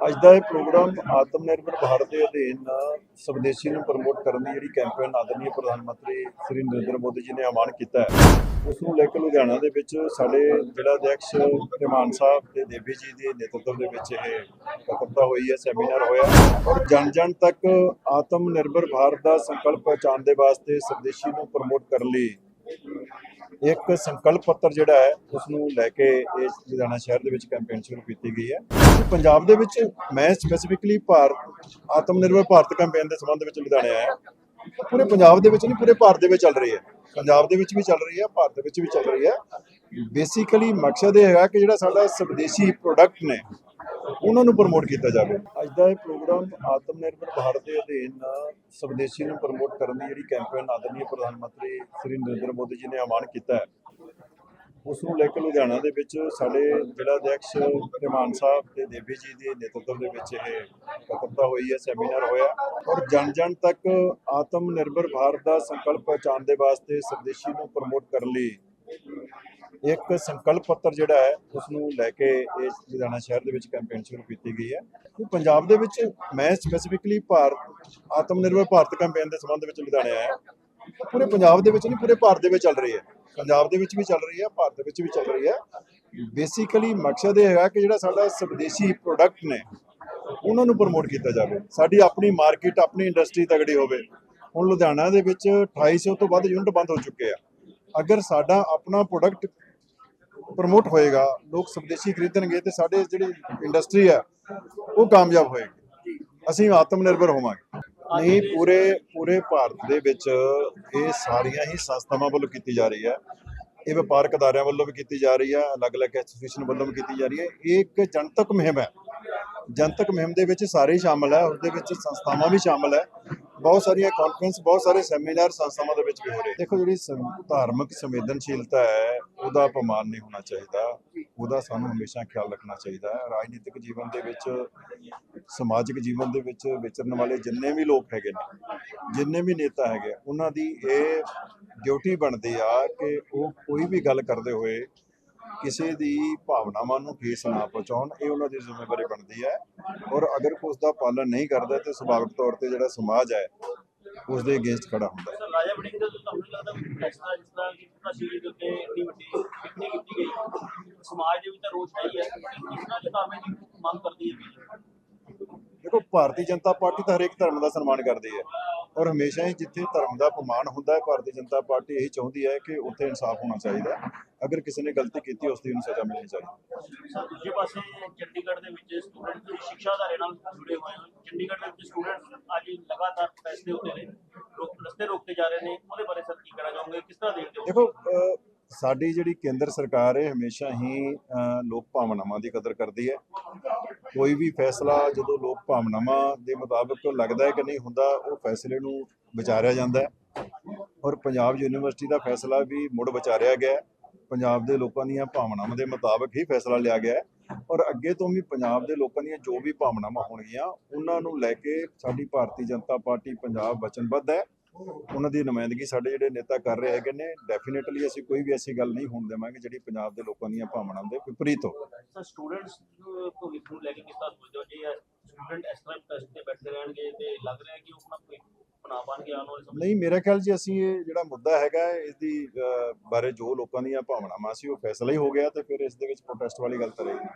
ਅੱਜ ਦਾ ਇਹ ਪ੍ਰੋਗਰਾਮ ਆਤਮ ਨਿਰਭਰ ਭਾਰਤ ਦੇ ਅਧੀਨ ਸਵਦੇਸ਼ੀ ਨੂੰ ਪ੍ਰਮੋਟ ਕਰਨ ਦੀ ਜਿਹੜੀ ਕੈਂਪੇਨ ਆਦਰਨੀय ਪ੍ਰਧਾਨ ਮੰਤਰੀ ਸ੍ਰੀ ਨਰਿੰਦਰ ਮੋਦੀ ਜੀ ਨੇ ਆਹਵਾਨ ਕੀਤਾ ਹੈ, ਉਸ ਨੂੰ ਲੈ ਕੇ ਲੁਧਿਆਣਾ ਦੇ ਵਿੱਚ ਸਾਡੇ ਜ਼ਿਲ੍ਹਾ ਅਧਿਕਸ਼ ਧੀਮਾਨ ਸਾਹਿਬ ਤੇ ਦੇਵੀ ਜੀ ਦੇ ਨੇਤਰਤਵ ਦੇ ਵਿੱਚ ਇਹ ਇਕੱਤਰਤਾ ਹੋਈ ਹੈ, ਸੈਮੀਨਾਰ ਹੋਇਆ ਔਰ ਜਨ ਜਨ ਤੱਕ ਆਤਮ ਨਿਰਭਰ ਭਾਰਤ ਦਾ ਸੰਕਲਪ ਪਹੁੰਚਾਉਣ ਦੇ ਵਾਸਤੇ ਸਵਦੇਸ਼ੀ ਨੂੰ ਪ੍ਰਮੋਟ ਕਰਨ ਲਈ ਇੱਕ ਸੰਕਲਪ ਪੱਤਰ ਜਿਹੜਾ ਹੈ ਉਸ ਨੂੰ ਲੈ ਕੇ ਇਸ ਲੁਧਿਆਣਾ ਸ਼ਹਿਰ ਦੇ ਵਿੱਚ ਕੈਂਪੇਨ ਸ਼ੁਰੂ ਕੀਤੀ ਗਈ ਹੈ। ਪੰਜਾਬ ਦੇ ਵਿੱਚ ਮੈਂ ਸਪੈਸੀਫਿਕਲੀ ਭਾਰਤ ਆਤਮ ਨਿਰਭਰ ਭਾਰਤ ਕੈਂਪੇਨ ਦੇ ਸੰਬੰਧ ਵਿੱਚ ਲੁਧਿਆਣੇ ਆਇਆ। ਪੂਰੇ ਪੰਜਾਬ ਦੇ ਵਿੱਚ ਨਹੀਂ, ਪੂਰੇ ਭਾਰਤ ਦੇ ਵਿੱਚ ਚੱਲ ਰਹੀ ਹੈ। ਪੰਜਾਬ ਦੇ ਵਿੱਚ ਵੀ ਚੱਲ ਰਹੀ ਹੈ, ਭਾਰਤ ਦੇ ਵਿੱਚ ਵੀ ਚੱਲ ਰਹੀ ਹੈ। ਬੇਸਿਕਲੀ ਮਕਸਦ ਇਹ ਹੈਗਾ ਕਿ ਜਿਹੜਾ ਸਾਡਾ ਸਵਦੇਸ਼ੀ ਪ੍ਰੋਡਕਟ ਨੇ ਉਹਨਾਂ ਨੂੰ ਪ੍ਰਮੋਟ ਕੀਤਾ ਜਾਵੇ। ਅੱਜ ਦਾ ਇਹ ਪ੍ਰੋਗਰਾਮ ਆਤਮ ਨਿਰਭਰ ਭਾਰਤ ਦੇ ਅਧੀਨ ਸਵਦੇਸ਼ੀ ਨੂੰ ਪ੍ਰਮੋਟ ਕਰਨ ਦੀ ਜਿਹੜੀ ਕੈਂਪੇਨ ਆਦਰਨੀय ਪ੍ਰਧਾਨ ਮੰਤਰੀ ਸ੍ਰੀ ਨਰਿੰਦਰ ਮੋਦੀ ਜੀ ਨੇ ਐਲਾਨ ਕੀਤਾ ਹੈ, ਉਸ ਨੂੰ ਲੈ ਕੇ ਲੁਧਿਆਣਾ ਦੇ ਵਿੱਚ ਸਾਡੇ ਜ਼ਿਲ੍ਹਾ ਅਧਿਕਸ਼ ਧੀਮਾਨ ਸਾਹਿਬ ਤੇ ਦੇਵੀ ਜੀ ਦੇ ਨੇਤਰਤਵ ਦੇ ਵਿੱਚ ਇਹ ਇਕੱਤਰਤਾ ਹੋਈ ਹੈ, ਸੈਮੀਨਾਰ ਹੋਇਆ ਔਰ ਜਨ ਜਨ ਤੱਕ ਆਤਮ ਨਿਰਭਰ ਭਾਰਤ ਦਾ ਸੰਕਲਪ ਪਹੁੰਚਾਉਣ ਦੇ ਵਾਸਤੇ ਸਵਦੇਸ਼ੀ ਨੂੰ ਪ੍ਰਮੋਟ ਕਰਨ ਲਈ ਇੱਕ ਸੰਕਲਪ ਪੱਤਰ ਜਿਹੜਾ ਹੈ ਉਸ ਨੂੰ ਲੈ ਕੇ ਇਸ ਲੁਧਿਆਣਾ ਸ਼ਹਿਰ ਦੇ ਵਿੱਚ ਕੈਂਪੇਨ ਸ਼ੁਰੂ ਕੀਤੀ ਗਈ ਹੈ। ਕਿ ਪੰਜਾਬ ਦੇ ਵਿੱਚ ਮੈਂ ਸਪੈਸੀਫਿਕਲੀ ਭਾਰਤ ਆਤਮ ਨਿਰਭਰ ਭਾਰਤ ਕੈਂਪੇਨ ਦੇ ਸੰਬੰਧ ਵਿੱਚ ਲੁਧਿਆਣੇ ਆਇਆ। ਪੂਰੇ ਪੰਜਾਬ ਦੇ ਵਿੱਚ ਨਹੀਂ, ਪੂਰੇ ਭਾਰਤ ਦੇ ਵਿੱਚ ਚੱਲ ਰਹੀ ਹੈ। ਪੰਜਾਬ ਦੇ ਵਿੱਚ ਵੀ ਚੱਲ ਰਹੀ ਹੈ, ਭਾਰਤ ਦੇ ਵਿੱਚ ਵੀ ਚੱਲ ਰਹੀ ਹੈ। ਬੇਸਿਕਲੀ ਮਕਸਦ ਇਹ ਹੈਗਾ ਕਿ ਜਿਹੜਾ ਸਾਡਾ ਸਵਦੇਸ਼ੀ ਪ੍ਰੋਡਕਟ ਨੇ, ਉਹਨਾਂ ਨੂੰ ਪ੍ਰਮੋਟ ਕੀਤਾ ਜਾਵੇ। ਸਾਡੀ ਆਪਣੀ ਮਾਰਕੀਟ ਆਪਣੀ ਇੰਡਸਟਰੀ ਤਗੜੀ ਹੋਵੇ। ਹੁਣ ਲੁਧਿਆਣਾ ਦੇ ਵਿੱਚ 2800 ਤੋਂ ਵੱਧ ਯੂਨਿਟ ਬੰਦ ਹੋ ਚੁੱਕੇ ਆ। ਅਗਰ ਸਾਡਾ ਆਪਣਾ ਪ੍ਰੋਡਕਟ ਪ੍ਰਮੋਟ ਹੋਏਗਾ, ਲੋਕ ਸਵਦੇਸ਼ੀ ਖਰੀਦਣਗੇ ਤੇ ਸਾਡੇ ਜਿਹੜੀ ਇੰਡਸਟਰੀ ਹੈ, ਉਹ ਕਾਮਯਾਬ ਹੋਏਗੀ। ਅਸੀਂ ਆਤਮ ਨਿਰਭਰ ਹੋਵਾਂਗੇ। ਨਹੀਂ, ਪੂਰੇ ਪੂਰੇ ਭਾਰਤ ਦੇ ਵਿੱਚ ਇਹ ਸਾਰੀਆਂ ਹੀ ਸੰਸਥਾਵਾਂ ਵੱਲੋਂ ਕੀਤੀ ਜਾ ਰਹੀ ਹੈ। ਇਹ ਵਪਾਰਕ ਅਦਾਰਿਆਂ ਵੱਲੋਂ ਵੀ ਕੀਤੀ ਜਾ ਰਹੀ ਹੈ, ਅਲੱਗ-ਅਲੱਗ ਐਸੋਸੀਏਸ਼ਨ ਵੱਲੋਂ ਵੀ ਕੀਤੀ ਜਾ ਰਹੀ ਹੈ। ਇਹ ਇੱਕ ਜਨਤਕ ਮੁਹਿੰਮ ਹੈ। ਜਨਤਕ ਮੁਹਿੰਮ ਦੇ ਵਿੱਚ ਸਾਰੇ ਸ਼ਾਮਲ ਹੈ ਉਸ ਦੇ ਵਿੱਚ ਸੰਸਥਾਵਾਂ ਵੀ ਸ਼ਾਮਲ ਹੈ। ਬਹੁਤ ਸਾਰੀਆਂ ਕਾਨਫਰੰਸ ਬਹੁਤ ਸਾਰੇ ਸੈਮੀਨਾਰ ਸੰਸਥਾਵਾਂ ਦੇ ਵਿੱਚ ਵੀ ਹੋ ਰਹੇ। ਦੇਖੋ ਜਿਹੜੀ ਧਾਰਮਿਕ ਸੰਵੇਦਨਸ਼ੀਲਤਾ ਹੈ, ਉਹਦਾ ਅਪਮਾਨ ਨਹੀਂ ਹੋਣਾ ਚਾਹੀਦਾ। ਉਹਦਾ ਸਾਨੂੰ ਹਮੇਸ਼ਾ ਖਿਆਲ ਰੱਖਣਾ ਚਾਹੀਦਾ ਹੈ। ਰਾਜਨੀਤਿਕ ਜੀਵਨ ਦੇ ਵਿੱਚ, ਸਮਾਜਿਕ ਜੀਵਨ ਦੇ ਵਿੱਚ ਵਿਚਰਨ ਵਾਲੇ ਜਿੰਨੇ ਵੀ ਲੋਕ ਹੈਗੇ ਨੇ, ਜਿੰਨੇ ਵੀ ਨੇਤਾ ਹੈਗੇ, ਉਹਨਾਂ ਦੀ ਇਹ ਡਿਊਟੀ ਬਣਦੀ ਆ ਕਿ ਉਹ ਕੋਈ ਵੀ ਗੱਲ ਕਰਦੇ ਹੋਏ ਕਿਸੇ ਦੀ ਭਾਵਨਾਵਾਂ ਨੂੰ ਠੇਸ ਨਾ ਪਹੁੰਚਾਉਣ ਇਹ ਉਹਨਾਂ ਦੀ ਜ਼ਿੰਮੇਵਾਰੀ ਬਣਦੀ ਹੈ। ਔਰ ਅਗਰ ਉਸ ਦਾ ਪਾਲਣ ਨਹੀਂ ਕਰਦਾ ਤੇ ਸੁਭਾਵਿਕ ਤੌਰ ਤੇ ਜਿਹੜਾ ਸਮਾਜ ਹੈ ਉਸ ਦੇ ਅਗੇਂਸਟ ਖੜਾ ਹੁੰਦਾ ਹੈ। ਸਰ ਰਾਜਾ ਵੜਿੰਗ ਦਾ ਤੁਹਾਨੂੰ ਨਹੀਂ ਲੱਗਦਾ ਵੀ ਇਸ ਤਰ੍ਹਾਂ ਜਿਸ ਤਰ੍ਹਾਂ ਕਿ ਪੂਰਾ ਸ਼ੀਲ ਦੇ ਉੱਤੇ ਇੰਨੀ ਵੱਡੀ ਟਿੱਪਣੀ ਕੀਤੀ ਗਈ ਸਮਾਜ ਦੇ ਵਿੱਚ ਤਾਂ ਰੋਸ ਹੈ ਹੀ ਹੈ ਇਸ ਤਰ੍ਹਾਂ ਦੀ ਕਾਰਵਾਈ ਦੀ ਮੰਗ ਕਰਦੀ ਹੈ? ਦੇਖੋ ਭਾਰਤੀ ਜਨਤਾ ਪਾਰਟੀ ਤਾਂ ਹਰੇਕ ਧਰਮ ਦਾ ਸਨਮਾਨ ਕਰਦੀ ਹੈ। ਔਰ ਹਮੇਸ਼ਾ ਹੀ ਜਿੱਥੇ ਧਰਮ ਦਾ ਅਪਮਾਨ ਹੁੰਦਾ ਹੈ ਭਾਰਤੀ ਜਨਤਾ ਪਾਰਟੀ ਇਹੀ ਚਾਹੁੰਦੀ ਹੈ ਕਿ ਉੱਥੇ ਇਨਸਾਫ ਹੋਣਾ ਚਾਹੀਦਾ ਹੈ। ਅਗਰ ਕਿਸੇ ਨੇ ਗਲਤੀ ਕੀਤੀ ਉਸ ਦੀ ਉਹਨੂੰ ਸਜ਼ਾ ਮਿਲਣੀ ਚਾਹੀਦੀ ਸਰ ਦੂਜੇ ਪਾਸੇ ਚੰਡੀਗੜ੍ਹ ਦੇ ਵਿੱਚ ਸਟੂਡੈਂਟ ਦੀ ਸਿੱਖਿਆ ਅਦਾਰੇ ਨਾਲ ਜੁੜੇ ਹੋਏ ਹਨ। ਚੰਡੀਗੜ੍ਹ ਦੇ ਵਿੱਚ ਸਟੂਡੈਂਟ ਅੱਜ ਲਗਾਤਾਰ ਫੈਸਲੇ ਹੁੰਦੇ ਨੇ। ਰੋਕ ਰਸਤੇ ਰੋਕਦੇ ਜਾ ਰਹੇ ਨੇ। ਉਹਦੇ ਬਾਰੇ ਸਰ ਕੀ ਕਹਿਣਾ ਚਾਹੋਗੇ? ਕਿਸ ਤਰ੍ਹਾਂ ਦੇਖਦੇ ਹੋ? ਦੇਖੋ ਸਾਡੀ ਜਿਹੜੀ ਕੇਂਦਰ ਸਰਕਾਰ ਹੈ ਹਮੇਸ਼ਾ ਹੀ ਲੋਕ ਭਾਵਨਾਵਾਂ ਦੀ ਕਦਰ ਕਰਦੀ ਹੈ। ਕੋਈ ਵੀ ਫੈਸਲਾ ਜਦੋਂ ਲੋਕ ਭਾਵਨਾਵਾਂ ਦੇ ਮੁਤਾਬਕ ਲੱਗਦਾ ਹੈ ਕਿ ਨਹੀਂ ਹੁੰਦਾ, ਉਹ ਫੈਸਲੇ ਨੂੰ ਵਿਚਾਰਿਆ ਜਾਂਦਾ ਹੈ। ਔਰ ਪੰਜਾਬ ਯੂਨੀਵਰਸਿਟੀ ਦਾ ਫੈਸਲਾ ਵੀ ਮੁੜ ਵਿਚਾਰਿਆ ਗਿਆ ਹੈ। ਪੰਜਾਬ ਦੇ ਲੋਕਾਂ ਦੀਆਂ ਭਾਵਨਾਵਾਂ ਦੇ ਮੁਤਾਬਕ ਹੀ ਫੈਸਲਾ ਲਿਆ ਗਿਆ ਹੈ। ਔਰ ਅੱਗੇ ਤੋਂ ਵੀ ਪੰਜਾਬ ਦੇ ਲੋਕਾਂ ਦੀਆਂ ਜੋ ਵੀ ਭਾਵਨਾਵਾਂ ਹੋਣਗੀਆਂ, ਉਹਨਾਂ ਨੂੰ ਲੈ ਕੇ ਸਾਡੀ ਭਾਰਤੀ ਜਨਤਾ ਪਾਰਟੀ ਪੰਜਾਬ ਵਚਨਬੱਧ ਹੈ। ਉਹਨਾਂ ਦੀ ਨੁਮਾਇੰਦਗੀ ਸਾਡੇ ਜਿਹੜੇ ਨੇਤਾ ਕਰ ਰਹੇ ਹੈਗੇ ਨੇ ਡੈਫੀਨਿਟਲੀ ਅਸੀਂ ਕੋਈ ਵੀ ਐਸੀ ਗੱਲ ਨਹੀਂ ਹੋਣ ਦੇਵਾਂਗੇ ਜਿਹੜੀ ਪੰਜਾਬ ਦੇ ਲੋਕਾਂ ਦੀਆਂ ਭਾਵਨਾਵਾਂ ਦੇ ਵਿਪਰੀਤ ਹੋਵੇ ਸਰ ਸਟੂਡੈਂਟਸ ਭਵਿੱਖ ਨੂੰ ਲੈ ਕੇ ਕਿਸ ਤਰ੍ਹਾਂ ਸੋਚਦੇ ਹੋ ਜੇ ਸਟੂਡੈਂਟ ਇਸ ਤਰ੍ਹਾਂ ਟੈਸਟ ਤੇ ਬੈਠੇ ਰਹਿਣਗੇ ਤੇ ਲੱਗ ਰਿਹਾ ਕਿ ਉਹ ਆਪਣਾ ਕੋਈ ਬਣਾ ਪਾਣਗੇ ਆਉਣ ਵਾਲੇ ਸਮੇਂ 'ਚ? ਨਹੀਂ ਮੇਰਾ ਖਿਆਲ ਜੀ ਅਸੀਂ ਇਹ ਜਿਹੜਾ ਮੁੱਦਾ ਹੈਗਾ ਇਸ ਦੀ ਬਾਰੇ ਜੋ ਲੋਕਾਂ ਦੀਆਂ ਭਾਵਨਾਵਾਂ ਸੀ ਉਹ ਫੈਸਲਾ ਹੀ ਹੋ ਗਿਆ ਤੇ ਫਿਰ ਇਸ ਦੇ ਵਿੱਚ ਪ੍ਰੋਟੈਸਟ ਵਾਲੀ ਗੱਲ ਤਾਂ ਰਹੀ ਨਹੀਂ